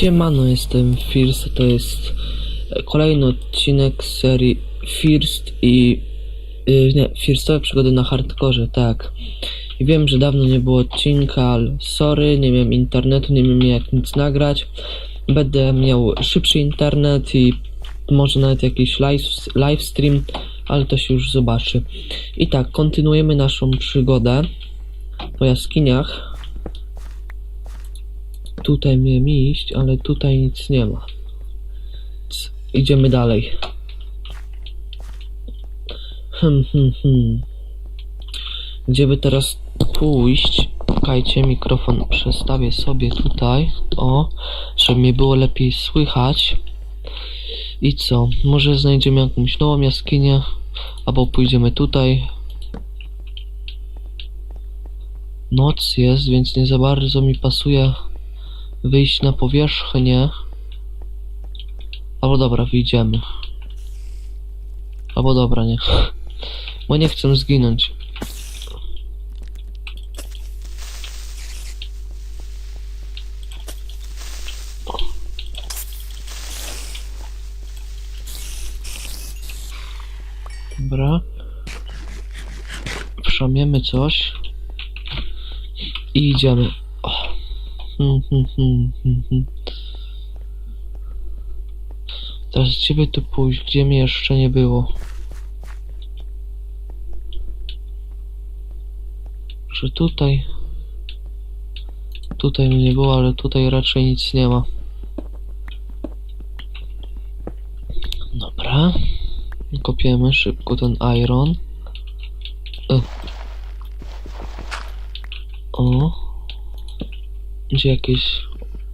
Siemano, jestem First, to jest kolejny odcinek z serii First i... Yy, nie, Firstowe przygody na hardkorze, tak. I wiem, że dawno nie było odcinka, ale sorry, nie miałem internetu, nie miałem jak nic nagrać. Będę miał szybszy internet i może nawet jakiś live, live stream, ale to się już zobaczy. I tak, kontynuujemy naszą przygodę po jaskiniach. Tutaj miałem iść, ale tutaj nic nie ma. Idziemy dalej. Hmm, hmm, hmm. Gdzie by teraz pójść? Czekajcie, mikrofon przestawię sobie tutaj. O, żeby mnie było lepiej słychać. I co? Może znajdziemy jakąś nową jaskinię, albo pójdziemy tutaj. Noc jest, więc nie za bardzo mi pasuje wyjść na powierzchnię. Albo dobra, wyjdziemy. Albo dobra, nie. Bo nie chcę zginąć. Dobra. Przamiemy coś. I idziemy. O. Hmm, hmm, hmm, hmm, hmm. Teraz gdzie by tu pójść? Gdzie mnie jeszcze nie było? Że tutaj... Tutaj mnie nie było, ale tutaj raczej nic nie ma. Dobra. Kopiemy szybko ten iron. E. O. Gdzie jakieś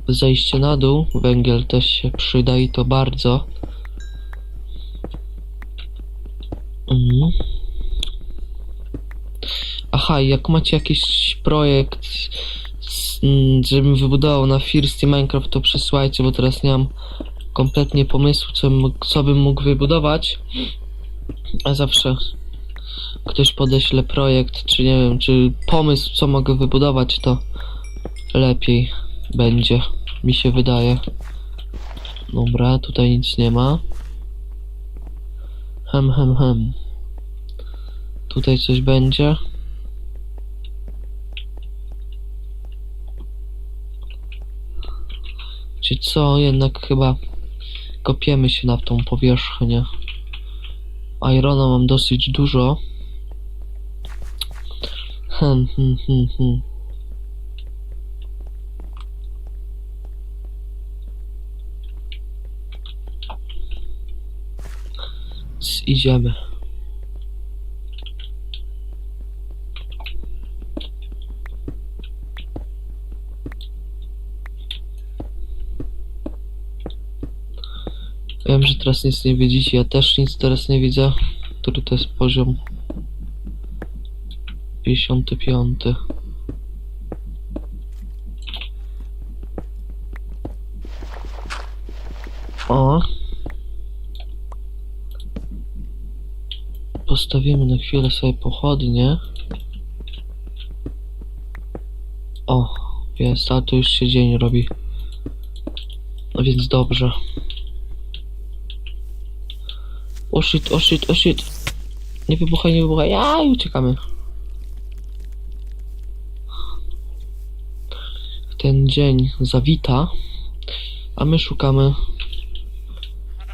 zejście na dół? Węgiel też się przyda i to bardzo. Mhm. Aha, jak macie jakiś projekt, żebym wybudował na First i Minecraft, to przysłajcie, bo teraz nie mam kompletnie pomysłu, co, co bym mógł wybudować. A zawsze ktoś podeśle projekt, czy nie wiem, czy pomysł, co mogę wybudować, to lepiej będzie, mi się wydaje. Dobra, tutaj nic nie ma. Hem, hem, hem. Tutaj coś będzie. Czy co, jednak chyba kopiemy się na tą powierzchnię. Irona mam dosyć dużo. Hmm, hmm, hmm, hmm. Idziemy. Wiem, że teraz nic nie widzicie, ja też nic teraz nie widzę. Który to jest poziom? 55. O. Postawimy na chwilę sobie pochodnie. O, jest, a tu już się dzień robi. No więc dobrze. O shit, o shit, o shit. Nie wybuchaj, nie wybuchaj. Ja uciekamy. Ten dzień zawita, a my szukamy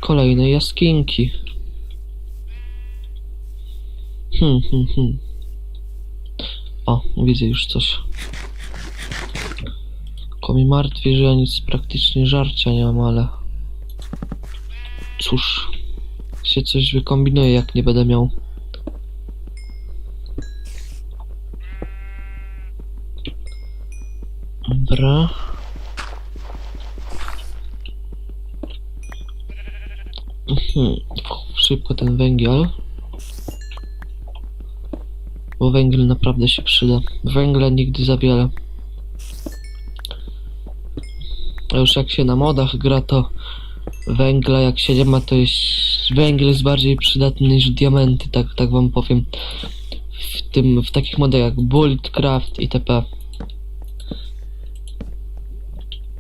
kolejnej jaskinki. Hmm, hmm, hmm. O, widzę już coś. Tylko mi martwi, że ja nic praktycznie żarcia nie mam, ale... Cóż, się coś wykombinuję, jak nie będę miał. Dobra. Mhm. Szybko ten węgiel. Bo węgiel naprawdę się przyda. Węgla nigdy za wiele. A już jak się na modach gra, to węgla jak się nie ma, to jest węgiel jest bardziej przydatny niż diamenty, tak, tak wam powiem. W tym, w takich modach jak Bulletcraft itp.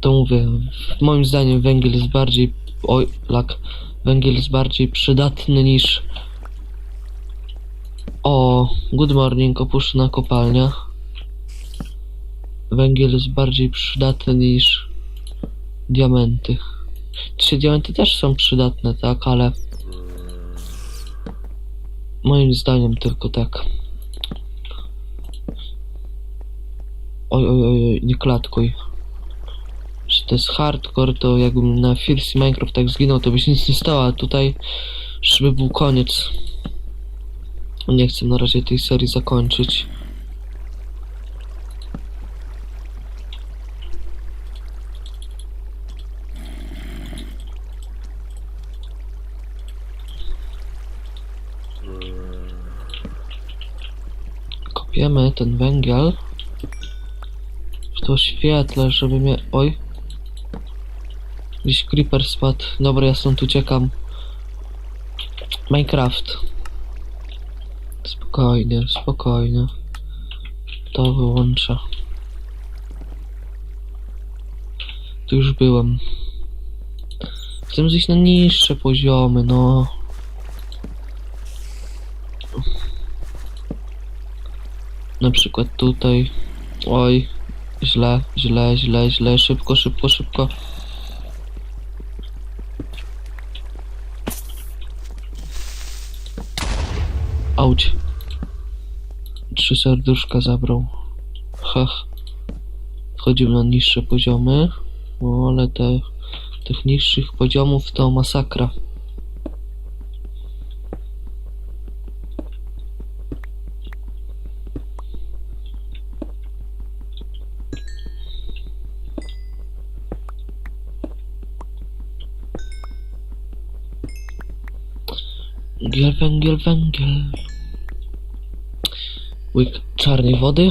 to mówię, moim zdaniem węgiel jest bardziej, oj, lak, węgiel jest bardziej przydatny niż, o, good morning, opuszczona kopalnia. Węgiel jest bardziej przydatny niż diamenty. Trzy diamenty też są przydatne, tak, ale moim zdaniem tylko tak. Oj, oj, oj, nie klatkuj. Że to jest hardcore, to jakbym na First Minecraft tak zginął, to by się nic nie stało, a tutaj żeby był koniec. Nie chcę na razie tej serii zakończyć. Kopiemy ten węgiel w to świetle, żeby mnie... Oj. Gdzieś creeper spadł. Dobra, ja stąd uciekam. Minecraft. Spokojnie, spokojnie. To wyłączę. Tu już byłem. Chcę zejść na niższe poziomy, no. Na przykład tutaj. Oj. Źle, źle, źle, źle. Szybko, szybko, szybko. Auć. Trzy serduszka zabrał. Hach. Wchodzimy na niższe poziomy. O, ale te, tych niższych poziomów to masakra. Węgiel, węgiel, węgiel. Łyk czarnej wody.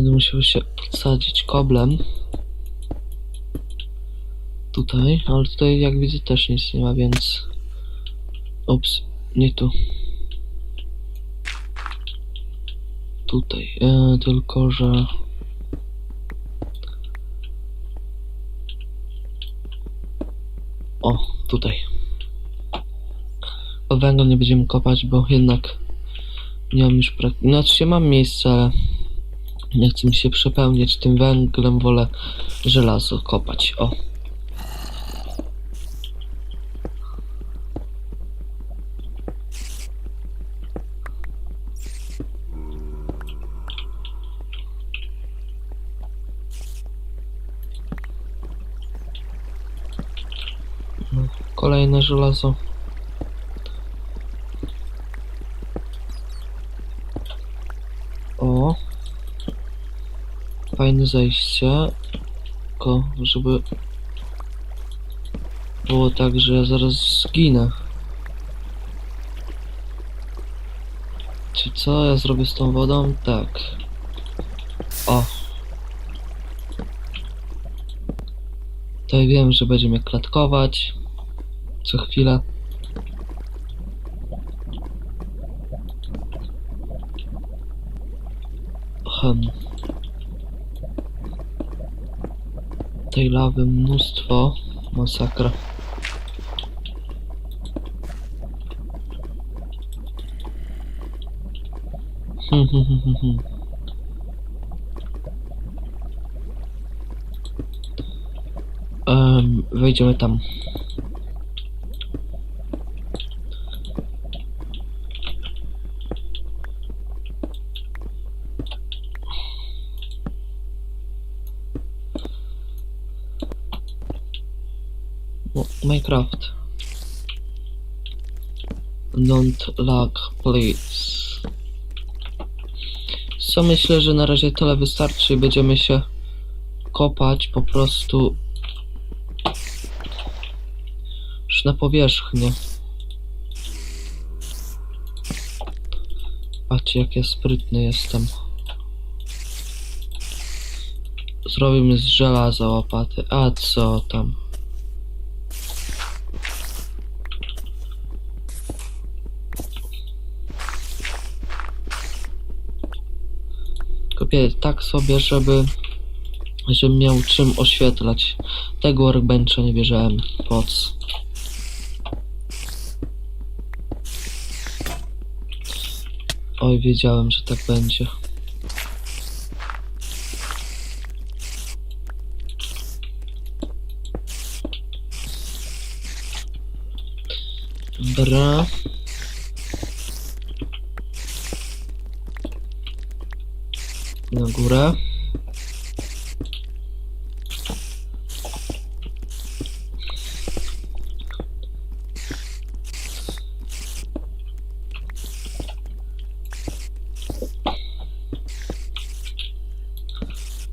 Będę musiał się podsadzić koblem. Tutaj, ale tutaj jak widzę też nic nie ma, więc... Ups, nie tu. Tutaj, e, tylko że... O, tutaj. O węgla nie będziemy kopać, bo jednak nie mam już prak... Znaczy się mam miejsce, ale nie chcę mi się przepełniać tym węglem, wolę żelazo kopać. O. No, Kolejne żelazo. Fajne zejście. Tylko, żeby było tak, że ja zaraz zginę. Czy co ja zrobię z tą wodą? Tak. O. Tutaj wiem, że będzie mnie klatkować. Co chwilę. Hem. Tej lawy mnóstwo. Masakra. Em, wejdziemy tam. O, Minecraft. Don't lag, please. Co myślę, że na razie tyle wystarczy i będziemy się kopać po prostu Już na powierzchnię. Patrzcie jak ja sprytny jestem. Zrobimy z żelaza łopaty. A co tam? Kopię tak sobie, żeby żebym miał czym oświetlać. Tego workbencha nie bierzemy. Po co? Oj, wiedziałem, że tak będzie. Dobra. Na górę.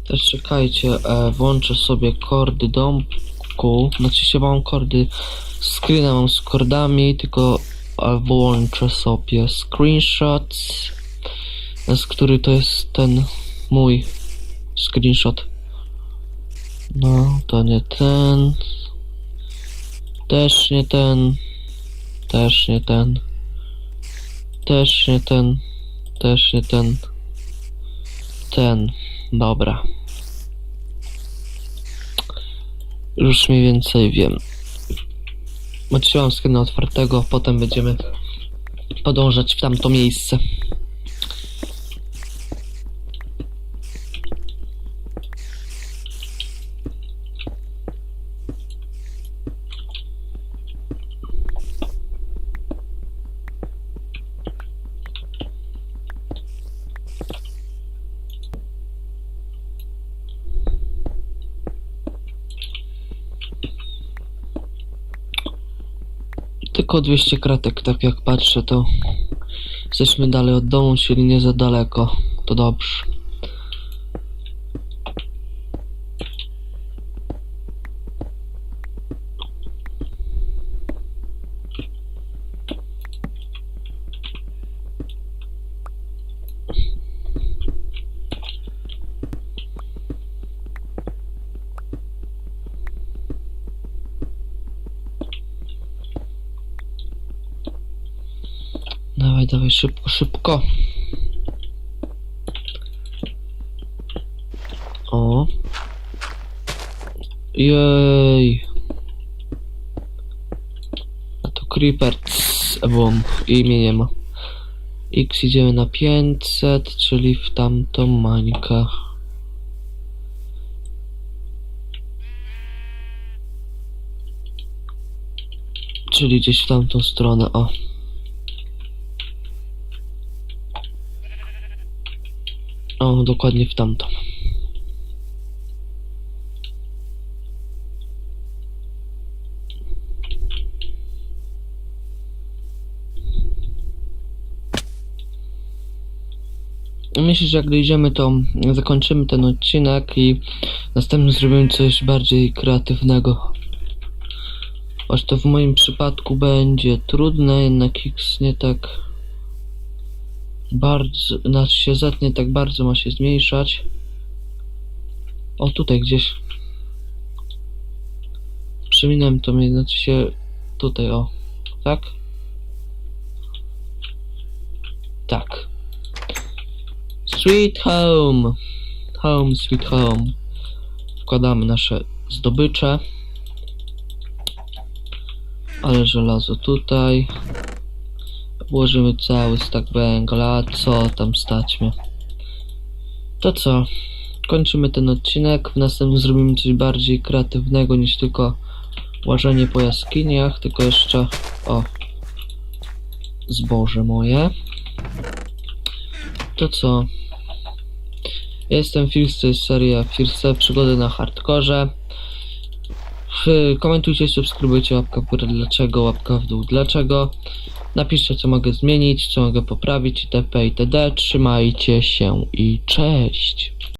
Też czekajcie, e, włączę sobie kordy domku. Znaczy się mam kordy screena mam z kordami, tylko e, włączę sobie screenshots, z który to jest ten mój screenshot. No, to nie ten. Też nie ten. Też nie ten. Też nie ten. Też nie ten. Ten. Dobra. Już mniej więcej wiem. Otrzymam screena otwartego, potem będziemy podążać w tamto miejsce. Tylko 200 kratek, tak jak patrzę, to jesteśmy dalej od domu, czyli nie za daleko. To dobrze. Dawaj, szybko, szybko. O. Jej. A to Creeper. Bum. I mnie nie ma. X idziemy na 500, czyli w tamtą mańkę. Czyli gdzieś w tamtą stronę, o. O, dokładnie w tamtą. Myślę, że jak dojdziemy, to zakończymy ten odcinek i następnie zrobimy coś bardziej kreatywnego. Choć to w moim przypadku będzie trudne, jednak X nie tak bardzo, znaczy się zetnie tak bardzo ma się zmniejszać. O, tutaj gdzieś. Przyminąłem to mnie, znaczy się tutaj, o. Tak? Tak. Sweet home. Home, sweet home. Wkładamy nasze zdobycze. Ale żelazo tutaj. Włożymy cały stak węgla, co tam stać mnie. To co? Kończymy ten odcinek. W następnym zrobimy coś bardziej kreatywnego niż tylko łażenie po jaskiniach, tylko jeszcze o zboże moje. To co? Jestem Fils, to jest seria Firste Przygody na Hardkorze. Komentujcie, subskrybujcie, łapka w górę dlaczego, łapka w dół dlaczego. Napiszcie co mogę zmienić, co mogę poprawić itp. itd. Trzymajcie się i cześć!